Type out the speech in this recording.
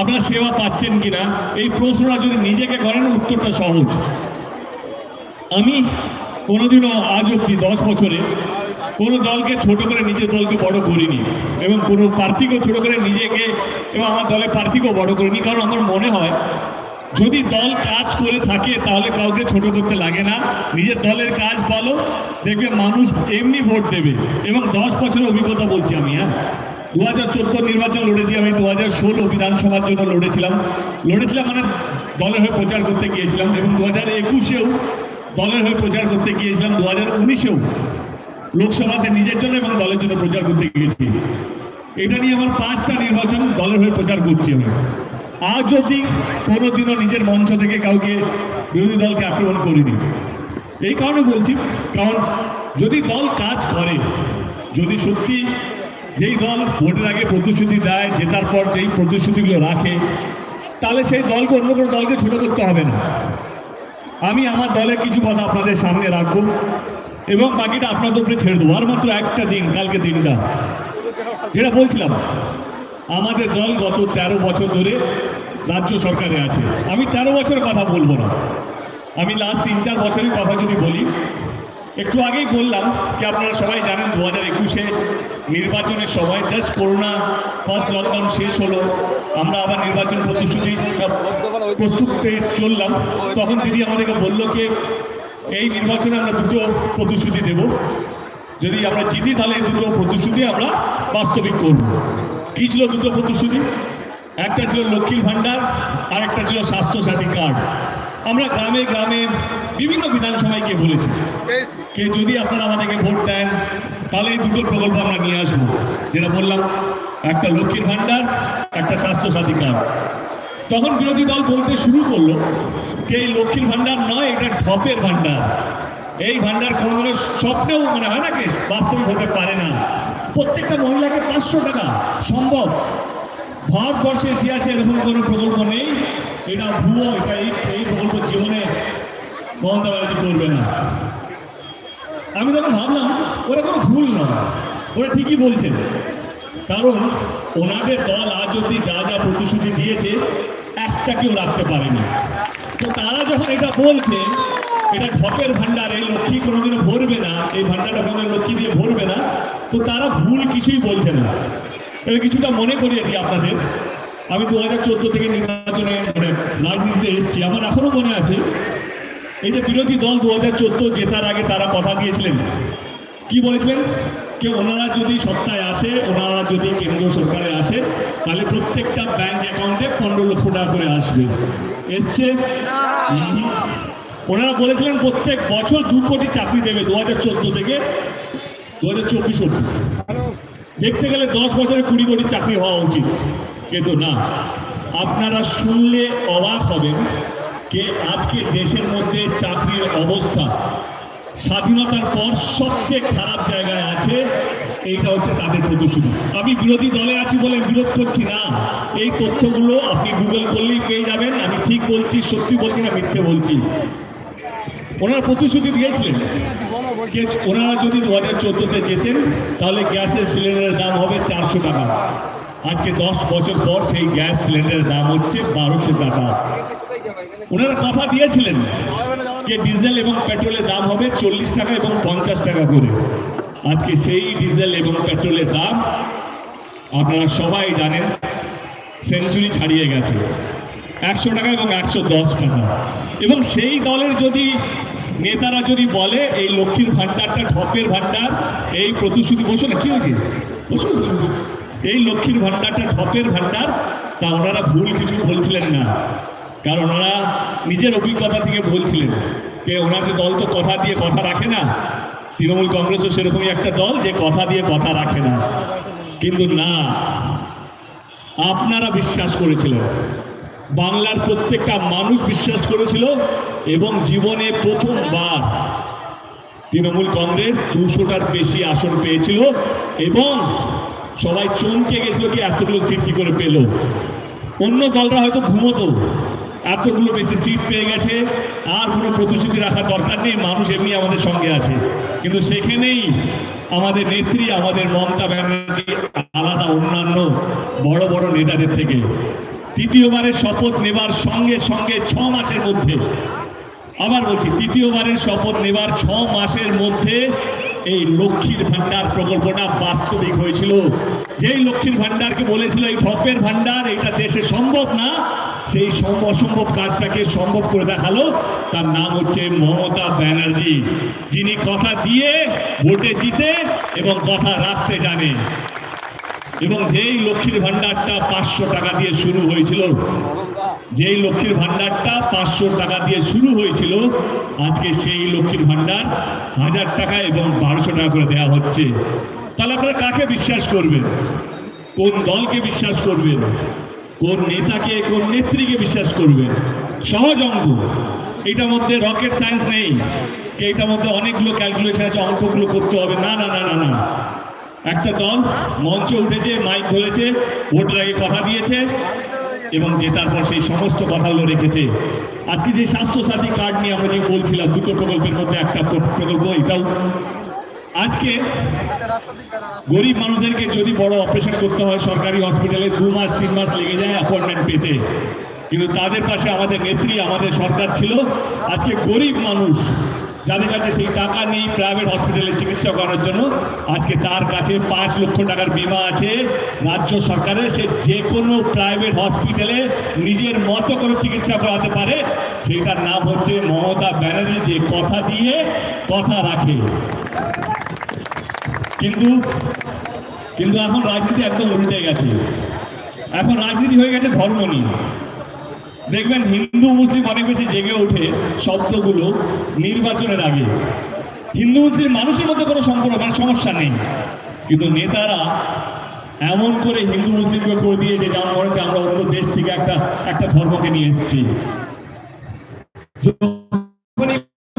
আপনারা সেবা পাচ্ছেন কিনা, এই প্রশ্নটা যদি নিজেকে করেন, উত্তরটা সহজ। আমি কোনোদিনও আজ অব্দি দশ বছরে কোনো দলকে ছোট করে নিজের দলকে বড় করিনি এবং কোনো প্রার্থীকেও ছোট করে নিজেকে এবং আমার দলের প্রার্থীকেও বড় করিনি। কারণ আমার মনে হয়, যদি দল কাজ করে থাকে, তাহলে কাউকে ছোট করতে লাগে না। নিজের দলের কাজ ভালো, দেখবে মানুষ এমনি ভোট দেবে। এবং দশ বছরের অভিজ্ঞতা বলছি আমি হ্যাঁ? দু হাজার চোদ্দ নির্বাচন লড়েছি আমি দু হাজার ষোলো বিধানসভার জন্য লড়েছিলাম। লড়েছিলাম মানে দলের হয়ে প্রচার করতে গিয়েছিলাম এবং দু হাজার একুশেও দলের হয়ে প্রচার করতে গিয়েছিলাম দু হাজার উনিশেও লোকসভাতে নিজের জন্য এবং দলের জন্য প্রচার করতে গিয়েছি। এটা নিয়ে আমার পাঁচটা নির্বাচন দলের হয়ে প্রচার করছি আমি। আজ অব্দি কোনোদিনও নিজের মঞ্চ থেকে কাউকে বিরোধী দলকে আক্রমণ করিনি। এই কারণে বলছি, কারণ যদি দল কাজ করে, যদি সত্যি যেই দল ভোটের আগে প্রতিশ্রুতি দেয়, জেতার পর যেই প্রতিশ্রুতিগুলো রাখে, তাহলে সেই দলকে অন্য কোনো দলকে ছোট করতে হবে না। আমি আমার দলের কিছু কথা আপনাদের সামনে রাখব এবং বাকিটা আপনাদের উপরে ছেড়ে দেবো। আর মাত্র একটা দিন, কালকে দিনটা। যেটা বলছিলাম, আমাদের দল গত তেরো বছর ধরে রাজ্য সরকারে আছে। আমি তেরো বছরের কথা বলব না। আমি লাস্ট তিন চার বছরের কথা যদি বলি একটু আগেই বললাম যে আপনারা সবাই জানেন দু হাজার একুশে নির্বাচনের সময় জাস্ট করোনা ফার্স্ট লকডাউন শেষ হলো। আমরা আবার নির্বাচন প্রতিশ্রুতি প্রস্তুতে চললাম। তখন দিদি আমাদেরকে বলল কি এই নির্বাচনে আমরা দুটো প্রতিশ্রুতি দেব। যদি আমরা জিতি, তাহলে এই দুটো প্রতিশ্রুতি আমরা বাস্তবিক করব। কী ছিল দুটো প্রতিশ্রুতি? একটা ছিল লক্ষ্মীর ভাণ্ডার আর একটা ছিল স্বাস্থ্যসাথী কার্ড। আমরা গ্রামে গ্রামে বিভিন্ন বিধানসভায় গিয়ে বলেছি কে যদি আপনারা আমাদেরকে ভোট দেন তাহলে এই দুটো প্রকল্প আমরা নিয়ে আসব। যেটা বললাম একটা লক্ষ্মীর ভাণ্ডার একটা স্বাস্থ্যসাথী কার্ড। তখন বিরোধী দল বলতে শুরু করল যে এই লক্ষ্মীর ভাণ্ডার নয় এটা ঢপের ভাণ্ডার। এই ভাণ্ডার কোনোদিনও স্বপ্নেও মনে হয় না কি বাস্তবিক হতে পারে না। প্রত্যেকটা মহিলাকে পাঁচশো টাকা সম্ভব। ভারতবর্ষের ইতিহাসে এরকম কোনো প্রকল্প নেই। এটা ভুয়ো, এটা এই এই প্রকল্প জীবনে মমতা ব্যানার্জি করবে না। আমি তখন ভাবলাম ওরা কোনো ভুল নয় ওরা ঠিকই বলছেন। কারণ ওনাদের দল আজ অব্দি যা যা প্রতিশ্রুতি দিয়েছে একটা কেউ রাখতে পারেনি। তো তারা যখন এটা বলছে, এটা ঢপের ভান্ডার লক্ষ্মী কোনোদিনও ভরবে না, এই ভান্ডারটা কোনোদিন লক্ষ্মী দিয়ে ভরবে না, তো তারা ভুল কিছুই বলছে না। এটা কিছুটা মনে করিয়ে দিই আপনাদের। আমি দু হাজার চোদ্দ থেকে নির্বাচনে মানে রাজনীতিতে এসেছি। আমার এখনও মনে আছে, এই যে বিরোধী দল দু হাজার চোদ্দ জেতার আগে তারা কথা দিয়েছিলেন। কি বলেছিলেন? যে ওনারা যদি সপ্তাহে আসে, ওনারা যদি কেন্দ্র সরকারে আসে, তাহলে প্রত্যেকটা ব্যাংক অ্যাকাউন্টে পনেরো লক্ষ টাকা করে আসবে। এসছে? ওনারা বলেছিলেন প্রত্যেক বছর দু কোটি চাকরি দেবে দু হাজার চোদ্দ থেকে দু হাজার চব্বিশ অব্দি দেখতে গেলে দশ বছরে কুড়ি কোটি চাকরি হওয়া উচিত। কিন্তু না, আপনারা শুনলে অবাক হবেন যে আজকে দেশের মধ্যে চাকরির অবস্থা স্বাধীনতার পর সবচেয়ে খারাপ জায়গায় আছে, এইটা হচ্ছে তাদের প্রদর্শনী আমি বিরোধী দলে আছি বলে বিরোধ করছি না। এই তথ্যগুলো আপনি গুগল করলেই পেয়ে যাবেন। আমি ঠিক বলছি, সত্যি বলছি না মিথ্যে বলছি। ওনারা প্রতিশ্রুতি দিয়েছিলেন ওনারা যদি দু হাজার চোদ্দোতে যেতেন তাহলে গ্যাসের সিলিন্ডারের দাম হবে চারশো টাকা। আজকে দশ বছর পর সেই গ্যাস সিলিন্ডারের দাম হচ্ছে বারোশো টাকা। ওনারা কথা দিয়েছিলেন যে ডিজেল এবং পেট্রোলের দাম হবে চল্লিশ টাকা এবং পঞ্চাশ টাকা করে। আজকে সেই ডিজেল এবং পেট্রোলের দাম, আপনারা সবাই জানেন, সেঞ্চুরি ছাড়িয়ে গেছে। একশো টাকা এবং একশো দশ টাকা। এবং সেই দলের যদি নেতারা যদি বলে এই লক্ষ্মীর ভাণ্ডারটা ঢপের ভাণ্ডার এই প্রতিশ্রুতি বসো না কি হয়েছে? বসো বসো, বসো। এই লক্ষ্মীর ভাণ্ডারটা ঢপের ভাণ্ডার তা ওনারা ভুল কিছু বলছিলেন না। কারণ ওনারা নিজের অভিজ্ঞতা থেকে বলছিলেন যে ওনাদের দল তো কথা দিয়ে কথা রাখে না। তৃণমূল কংগ্রেসও সেরকমই একটা দল যে কথা দিয়ে কথা রাখে না। কিন্তু না আপনারা বিশ্বাস করেছিলেন। বাংলার প্রত্যেকটা মানুষ বিশ্বাস করেছিল এবং জীবনে প্রথমবার তৃণমূল কংগ্রেস দুশোটার বেশি আসন পেয়েছিল এবং সবাই চমকে গেছিল কি এতগুলো সিট কি করে পেল। অন্য দলরা হয়তো ঘুমোতো, এতগুলো বেশি সিট পেয়ে গেছে, আর কোনো প্রতিশ্রুতি রাখার দরকার নেই, মানুষ এমনি আমাদের সঙ্গে আছে। কিন্তু সেখানেই আমাদের নেত্রী, আমাদের মমতা ব্যানার্জি, আলাদা অন্যান্য বড় বড় নেতাদের থেকে তৃতীয়বারের শপথ নেবার সঙ্গে সঙ্গে ছ মাসের মধ্যে। আবার বলছি তৃতীয়বারের শপথ নেবার ছ মাসের মধ্যে এই লক্ষ্মীর ভান্ডার প্রকল্পটা বাস্তবিক হয়েছিল। যেই লক্ষ্মীর ভান্ডারকে বলেছিল, এই ঢপের ভান্ডার এটা দেশে সম্ভব না। সেই সম- অসম্ভব কাজটাকে সম্ভব করে দেখাল। তার নাম হচ্ছে মমতা ব্যানার্জি। যিনি কথা দিয়ে, ভোটে জিতে এবং কথা রাখতে জানে। এবং যেই লক্ষ্মীর ভান্ডারটা পাঁচশো টাকা দিয়ে শুরু হয়েছিল, যেই লক্ষ্মীর ভান্ডারটা পাঁচশো টাকা দিয়ে শুরু হয়েছিল, আজকে সেই লক্ষ্মীর ভান্ডার হাজার টাকা এবং বারোশো টাকা করে দেওয়া হচ্ছে। তাহলে আপনারা কাকে বিশ্বাস করবেন? কোন দলকে বিশ্বাস করবেন? কোন নেতাকে, কোন নেত্রীকে বিশ্বাস করবেন? সহজ অঙ্ক। এটার মধ্যে রকেট সায়েন্স নেই। এটার মধ্যে অনেকগুলো ক্যালকুলেশন আছে, অঙ্কগুলো করতে হবে। না না না না না। একটা দল মঞ্চে উঠেছে মাইক ধরেছে, ভোটের আগে কথা দিয়েছে এবং জেতার পর সেই সমস্ত কথাগুলো রেখেছে। আজকে যে স্বাস্থ্যসাথী কার্ড নিয়ে আমরা যে বলছিলাম, দুটো প্রকল্পের মধ্যে একটা প্র- প্রকল্প, এটাও আজকে গরিব মানুষদেরকে যদি বড় অপারেশন করতে হয়, সরকারি হসপিটালে দু মাস, তিন মাস লেগে যায় অ্যাপয়েন্টমেন্ট পেতে। কিন্তু তাদের পাশে আমাদের নেত্রী, আমাদের সরকার ছিল। আজকে গরিব মানুষ যাদের কাছে সেই টাকা নেই প্রাইভেট হসপিটালে চিকিৎসা করার জন্য, আজকে তার কাছে পাঁচ লক্ষ টাকার বিমা আছে। রাজ্য সরকারের সে যে কোনো প্রাইভেট হসপিটালে নিজের মতো করে চিকিৎসা করাতে পারে। সেইটার নাম হচ্ছে মমতা ব্যানার্জি যে কথা দিয়ে কথা রাখে। কিন্তু কিন্তু এখন রাজনীতি একদম উল্টে গেছে। এখন রাজনীতি হয়ে গেছে ধর্ম নিয়ে। দেখবেন হিন্দু, মুসলিম অনেক বেশি জেগে ওঠে শব্দগুলো নির্বাচনের আগে। হিন্দু, মুসলিম মানুষের মধ্যে কোনো সম্পর্ক মানে সমস্যা নেই। কিন্তু নেতারা এমন করে হিন্দু, মুসলিমকে করে দিয়েছে যেমন মনে হচ্ছে আমরা অন্য দেশ থেকে একটা একটা ধর্মকে নিয়ে এসেছি।